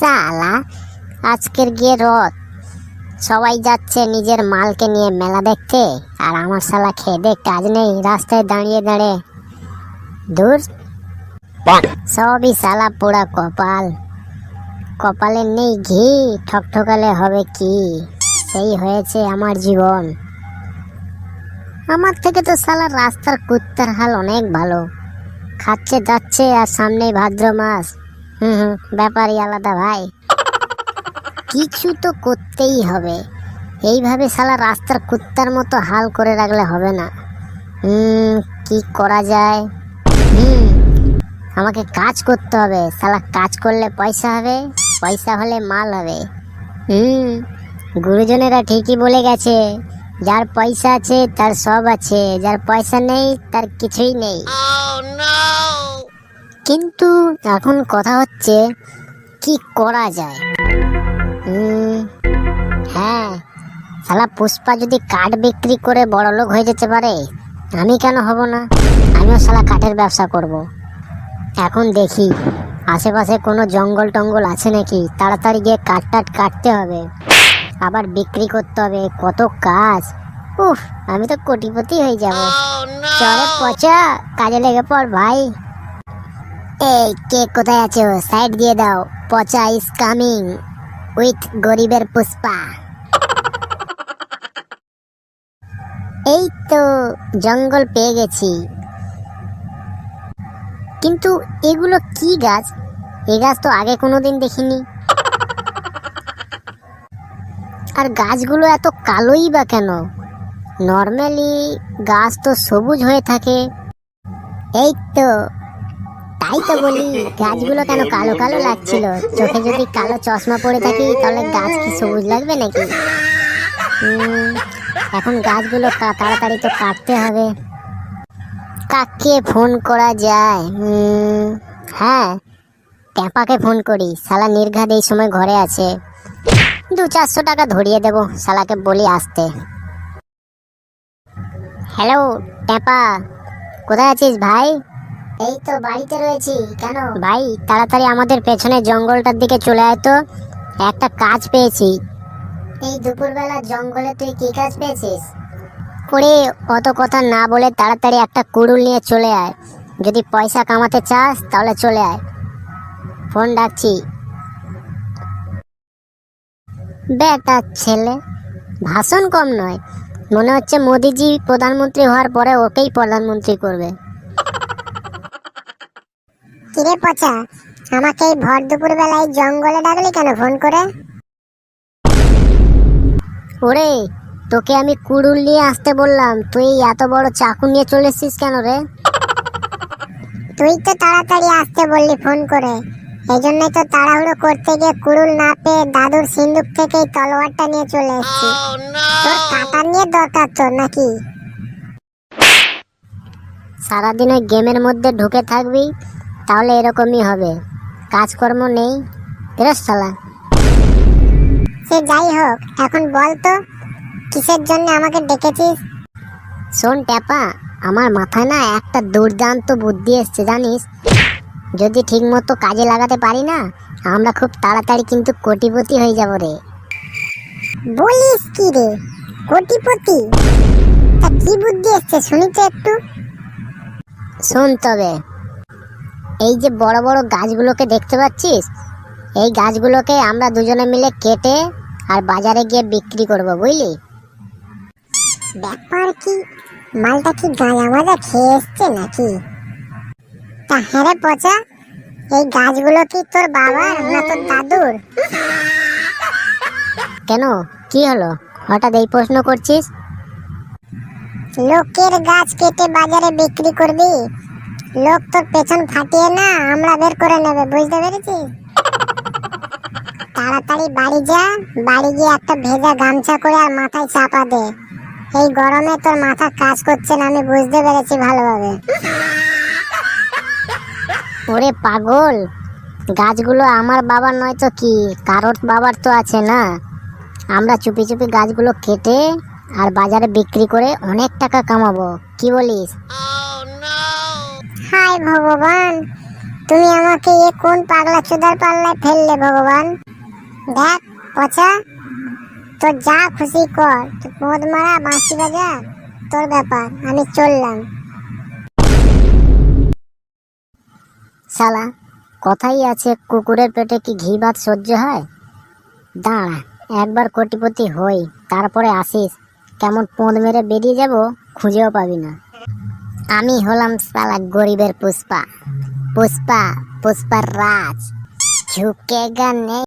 সালা আজকের গিয়ে রথ। সবাই যাচ্ছে নিজের মালকে নিয়ে মেলা দেখতে আর আমার শালা খেয়ে কাজ নেই রাস্তায় দাঁড়িয়ে দাঁড়িয়ে দূর? সবই শালা পোড়া কপাল। কপালে নেই ঘি ঠকঠকালে হবে কি? সেই হয়েছে আমার জীবন। আমার থেকে তো শালা রাস্তার কুত্তার হাল অনেক ভালো। খাচ্ছে যাচ্ছে আর সামনেই ভাদ্র মাস। হুম হুম ব্যাপারই আলাদা ভাই। কিছু তো করতেই হবে। এইভাবে শালা রাস্তার কুত্তার মতো হাল করে রাখলে হবে না। হুম, কি করা যায়? হুম, আমাকে কাজ করতে হবে। শালা কাজ করলে পয়সা হবে, পয়সা হলে মাল হবে। হুম, গুরুজনেরা ঠিকই বলে গেছে, যার পয়সা আছে তার সব আছে, যার পয়সা নেই তার কিছুই নেই। কিন্তু এখন কথা হচ্ছে কি করা যায়? হ্যাঁ শালা পুষ্পা যদি কাঠ বিক্রি করে বড় লোক হয়ে যেতে পারে আমি কেন হব না? আমিও শালা কাঠের ব্যবসা করব। এখন দেখি আশেপাশে কোনো জঙ্গল টঙ্গল আছে নাকি? তাড়াতাড়ি গিয়ে কাঠ টাট কাটতে হবে। আবার বিক্রি করতে হবে। কত কাজ। উফ আমি তো কোটিপতি হয়ে যাব। চলে পচা কাজে লেগে পড় ভাই। এই, কে কোথায় আছো? সাইড দিয়ে দাও। পচা ইজ কামিং উইথ গরিবের পুষ্পা। এই তো জঙ্গল পেয়ে গেছি। কিন্তু এগুলো কি গাছ? এ গাছ তো আগে কোনোদিন দেখিনি। আর গাছগুলো এত কালোই বা কেন? নর্মালি গাছ তো সবুজ হয়ে থাকে। এই তো তাই তো বলি, গাছগুলো কেন কালো কালো লাগছিল? চোখে যদি কালো চশমা পরে থাকি, তাহলে গাছ কি সবুজ লাগবে নাকি? এখন গাছগুলো তাড়াতাড়ি তো কাটতে হবে। কাকে ফোন করা যায়। হ্যাঁ ট্যাপাকে ফোন করি। শালা নির্ঘাত এই সময় ঘরে আছে। দু চারশো টাকা ধরিয়ে দেবো, শালাকে বলি আসতে। হ্যালো, ট্যাপা, কোথায় আছিস ভাই? এই তো বাড়িতে রয়েছি কেন? ভাই তাড়াতাড়ি আমাদের পেছনে জঙ্গলটার দিকে চলে আয় তো। একটা কাজ পেয়েছি। এই দুপুরবেলা জঙ্গলে তুই কি কাজ পেয়েছিস? ওরে অত কথা না বলে তাড়াতাড়ি একটা কুড়ুল নিয়ে চলে আয়। যদি পয়সা কামাতে চাস তাহলে চলে আয়। ফোন ডাকছি। বেটা ছেলে ভাষণ কম নয়। মনে হচ্ছে মোদিজি প্রধানমন্ত্রী হওয়ার পরে ওকেই প্রধানমন্ত্রী করবে। কিরে পচা আমাকে এই ভর দুপুর বেলায় জঙ্গলে ডাকলি কেন ফোন করে? ওরে তোকে আমি কুড়ুল নিয়ে আসতে বললাম তুই এত বড় চাকু নিয়ে চলে এসছিস কেন রে? তুই তো তাড়াতাড়ি আসতে বললি ফোন করে এই জন্যই তো তাড়াহুড়ো করতে গিয়ে কুড়ুল না পেয়ে দাদুর সিন্দুক থেকে এই তলোয়ারটা নিয়ে চলে এসেছি। তোর কাটা নিয়ে দরকার তোর নাকি? সারাদিন ওই গেমের মধ্যে ঢুকে থাকবি তাহলে এরকমই হবে। কাজকর্ম নেই। শালা সে যাই হোক এখন বল তো কিসের জন্য আমাকে ডেকেছিস? শোন ট্যাপা আমার মাথায় না একটা দুর্দান্ত বুদ্ধি এসছে জানিস? যদি ঠিকমতো কাজে লাগাতে পারি না আমরা খুব তাড়াতাড়ি কিন্তু কোটিপতি হয়ে যাব রে। বলিস কি রে? কোটিপতি? তা কি বুদ্ধি এসছে শুনি তো একটু। শোন তবে এই যে বড় বড় গাছগুলোকে দেখতে পাচ্ছিস? এই গাছগুলোকে আমরা দুজনে মিলে কেটে আর বাজারে গিয়ে বিক্রি করব বুঝলি? ব্যাপার কি? মালটা কি গাঁজা মাজা খেয়ে এসছে নাকি? তা হ্যাঁ রে পচা এই গাছগুলো কি তোর বাবার না তোর দাদুর? কেন? কি হলো? হঠাৎ এই প্রশ্ন করছিস? লোকের গাছ কেটে বাজারে বিক্রি করবি? লোক তোর পেছন ফাটিয়ে না আমরা বের করে নেবে, বুঝতে পেরেছিস? তাড়াতাড়ি বাড়ি যা, বাড়ি গিয়ে একটা ভেজা গামছা করে আর মাথায় চাপা দে। এই গরমে তোর মাথা কাজ করছে না, আমি বুঝতে পেরেছি ভালোভাবে। ওরে পাগল, গাছগুলো আমার বাবার নয় তো কি? কারোর বাবার তো আছে না। আমরা চুপি চুপি গাছগুলো কেটে আর বাজারে বিক্রি করে অনেক টাকা কামাবো, কি বলিস? হায় ভগবান, তুমি আমাকে এ কোন পাগলা চোদার পাল্লায় ফেললে ভগবান? দেখ, পচা, তোর যা খুশি কর মদ মারা বাঁশি বাজা, তোর ব্যাপার, আমি চললাম। শালা, কথাই আছে, কুকুরের পেটে কি ঘি ভাত সহ্য হয়? দাঁড়া, একবার কোটিপতি হই, তারপরে আসিস, কেমন পোঁদ মেরে বেরিয়ে যাব খুঁজেও পাবি না। আমি হলাম সালা গরিবের পুষ্পা। পুষ্পা পুষ্পার রাজ। ঝুঁকেগা নেই।